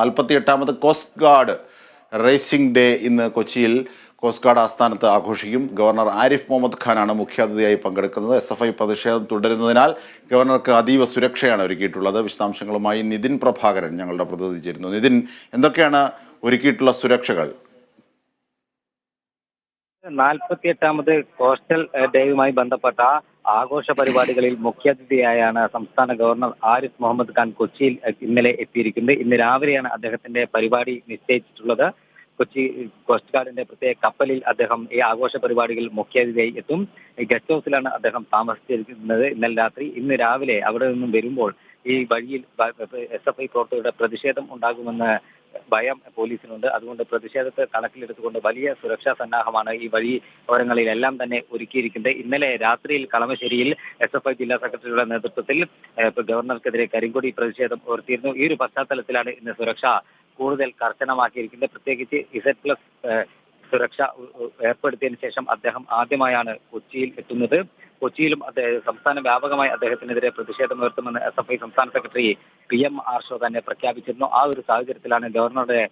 നാൽപ്പത്തിയെട്ടാമത് coast guard raising day ഇന്ന് കൊച്ചിയിൽ coast guard ആസ്ഥാനത്ത് ആഘോഷിക്കും. ഗവർണർ ആരിഫ് മുഹമ്മദ് ഖാനാണ് മുഖ്യാതിഥിയായി പങ്കെടുക്കുന്നത്. എസ് എഫ് ഐ പ്രതിഷേധം തുടരുന്നതിനാൽ ഗവർണർക്ക് അതീവ സുരക്ഷയാണ് ഒരുക്കിയിട്ടുള്ളത്. വിശദാംശങ്ങളുമായി നിതിൻ പ്രഭാകരൻ ഞങ്ങളുടെ പ്രതിനിധി ചേരുന്നു നിതിൻ എന്തൊക്കെയാണ് ഒരുക്കിയിട്ടുള്ള സുരക്ഷകൾ? നാൽപ്പത്തിയെട്ടാമത് കോസ്റ്റൽ ഡേയുമായി ബന്ധപ്പെട്ട ആഘോഷ പരിപാടികളിൽ മുഖ്യാതിഥിയായാണ് സംസ്ഥാന ഗവർണർ ആരിഫ് മുഹമ്മദ് ഖാൻ കൊച്ചിയിൽ ഇന്നലെ എത്തിയിരിക്കുന്നത്. ഇന്ന് രാവിലെയാണ് അദ്ദേഹത്തിന്റെ പരിപാടി നിശ്ചയിച്ചിട്ടുള്ളത്. കൊച്ചി കോസ്റ്റ് ഗാർഡിന്റെ പ്രത്യേക കപ്പലിൽ അദ്ദേഹം ഈ ആഘോഷ പരിപാടികളിൽ മുഖ്യാതിഥിയായി എത്തും. ഗസ്റ്റ് ഹൗസിലാണ് അദ്ദേഹം താമസിച്ചിരിക്കുന്നത്. ഇന്നലെ രാത്രി ഇന്ന് രാവിലെ അവിടെ നിന്നും വരുമ്പോൾ ഈ വഴിയിൽ എസ് എഫ് ഐ പ്രവർത്തകരുടെ പ്രതിഷേധം ഉണ്ടാകുമെന്ന് ഭയം പോലീസിനുണ്ട്. അതുകൊണ്ട് പ്രതിഷേധത്തെ കണക്കിലെടുത്തുകൊണ്ട് വലിയ സുരക്ഷാ സന്നാഹമാണ് ഈ വഴി ഓരങ്ങളിലെല്ലാം തന്നെ ഒരുക്കിയിരിക്കുന്നത്. ഇന്നലെ രാത്രിയിൽ കളമശ്ശേരിയിൽ എസ് എഫ് ഐ ജില്ലാ സെക്രട്ടറിയുടെ നേതൃത്വത്തിൽ ഗവർണർക്കെതിരെ കരിങ്കൊടി പ്രതിഷേധം ഉയർത്തിയിരുന്നു. ഈ ഒരു പശ്ചാത്തലത്തിലാണ് ഇന്ന് സുരക്ഷ കൂടുതൽ കർശനമാക്കിയിരിക്കുന്നത്. പ്രത്യേകിച്ച് ഇസഡ് പ്ലസ് സുരക്ഷ ഏർപ്പെടുത്തിയതിനു ശേഷം അദ്ദേഹം ആദ്യമായാണ് കൊച്ചിയിൽ എത്തുന്നത്. കൊച്ചിയിലും അദ്ദേഹം സംസ്ഥാന വ്യാപകമായി അദ്ദേഹത്തിനെതിരെ പ്രതിഷേധം ഉയർത്തുമെന്ന് എസ് എഫ് ഐ സംസ്ഥാന സെക്രട്ടറി പി എം ആർഷോ തന്നെ പ്രഖ്യാപിച്ചിരുന്നു. ആ ഒരു സാഹചര്യത്തിലാണ് ഗവർണറുടെ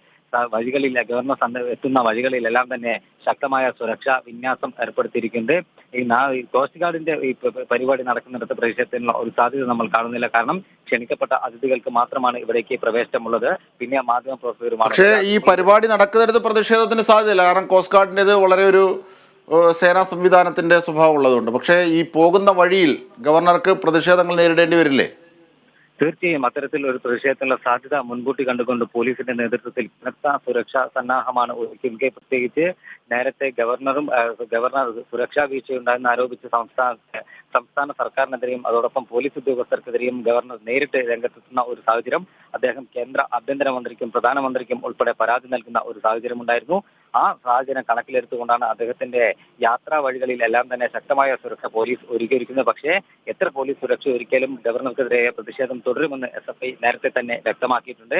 വഴികളിൽ ഗവർണർ എത്തുന്ന വഴികളിലെല്ലാം തന്നെ ശക്തമായ സുരക്ഷാ വിന്യാസം ഏർപ്പെടുത്തിയിരിക്കുന്നത് ഈ കോസ്റ്റ് ഗാർഡിന്റെ ഈ പരിപാടി നടക്കുന്നിടത്ത് പ്രതിഷേധത്തിനുള്ള ഒരു സാധ്യത നമ്മൾ കാണുന്നില്ല. കാരണം ക്ഷണിക്കപ്പെട്ട അതിഥികൾക്ക് മാത്രമാണ് ഇവിടേക്ക് പ്രവേശനമുള്ളത്. പിന്നെ മാധ്യമ പ്രവർത്തകരുമാണ് പക്ഷേ ഈ പരിപാടി നടക്കുന്നിടത്ത് പ്രതിഷേധത്തിന് സാധ്യതയില്ല. കാരണം കോസ്റ്റ് ഗാർഡിന്റെത് വളരെ ഒരു സേനാ സംവിധാനത്തിന്റെ സ്വഭാവം ഉള്ളതുകൊണ്ട്. പക്ഷേ ഈ പോകുന്ന വഴിയിൽ ഗവർണർക്ക് പ്രതിഷേധങ്ങൾ നേരിടേണ്ടി വരില്ലേ? തീർച്ചയായും അത്തരത്തിൽ ഒരു പ്രതിഷേധത്തിനുള്ള സാധ്യത മുൻകൂട്ടി കണ്ടുകൊണ്ട് പോലീസിന്റെ നേതൃത്വത്തിൽ കനത്ത സുരക്ഷാ സന്നാഹമാണ് ഒരുക്കിയത് പ്രത്യേകിച്ച് നേരത്തെ ഗവർണറും ഗവർണർ സുരക്ഷാ വീഴ്ചയുണ്ടായെന്ന് ആരോപിച്ച് സംസ്ഥാന സംസ്ഥാന സർക്കാരിനെതിരെയും അതോടൊപ്പം പോലീസ് ഉദ്യോഗസ്ഥർക്കെതിരെയും ഗവർണർ നേരിട്ട് രംഗത്തെത്തുന്ന ഒരു സാഹചര്യം അദ്ദേഹം കേന്ദ്ര ആഭ്യന്തരമന്ത്രിക്കും പ്രധാനമന്ത്രിക്കും ഉൾപ്പെടെ പരാതി നൽകുന്ന ഒരു സാഹചര്യം ഉണ്ടായിരുന്നു ആ സാഹചര്യം കണക്കിലെടുത്തുകൊണ്ടാണ് അദ്ദേഹത്തിന്റെ യാത്രാ വഴികളിൽ എല്ലാം തന്നെ ശക്തമായ സുരക്ഷ പോലീസ് ഒരുക്കിയിരിക്കുന്നത്. പക്ഷേ എത്ര പോലീസ് സുരക്ഷ ഒരുക്കിയാലും ഗവർണർക്കെതിരെ പ്രതിഷേധം തുടരുമെന്ന് എസ് നേരത്തെ തന്നെ വ്യക്തമാക്കിയിട്ടുണ്ട്.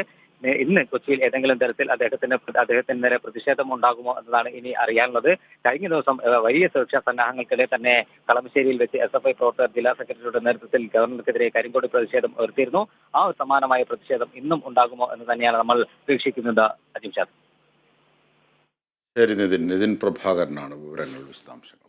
ഇന്ന് കൊച്ചിയിൽ ഏതെങ്കിലും തരത്തിൽ അദ്ദേഹത്തിന് അദ്ദേഹത്തിന് നേരെ പ്രതിഷേധം ഉണ്ടാകുമോ എന്നതാണ് ഇനി അറിയാനുള്ളത്. കഴിഞ്ഞ ദിവസം വലിയ സുരക്ഷാ സന്നാഹങ്ങൾക്കിടെ തന്നെ കളമശ്ശേരിയിൽ വെച്ച് എസ് എഫ് ഐ പ്രവർത്തകർ ജില്ലാ സെക്രട്ടറിയുടെ നേതൃത്വത്തിൽ ഗവർണർക്കെതിരെ കരിങ്കോടി പ്രതിഷേധം ഉയർത്തിയിരുന്നു. ആ സമാനമായ പ്രതിഷേധം ഇന്നും ഉണ്ടാകുമോ എന്ന് തന്നെയാണ് നമ്മൾ പ്രതീക്ഷിക്കുന്നത് അജിംഷാദ് ശരി നിതിൻ. നിതിൻ പ്രഭാകരനാണ് വിവരങ്ങൾ വിശദാംശങ്ങൾ.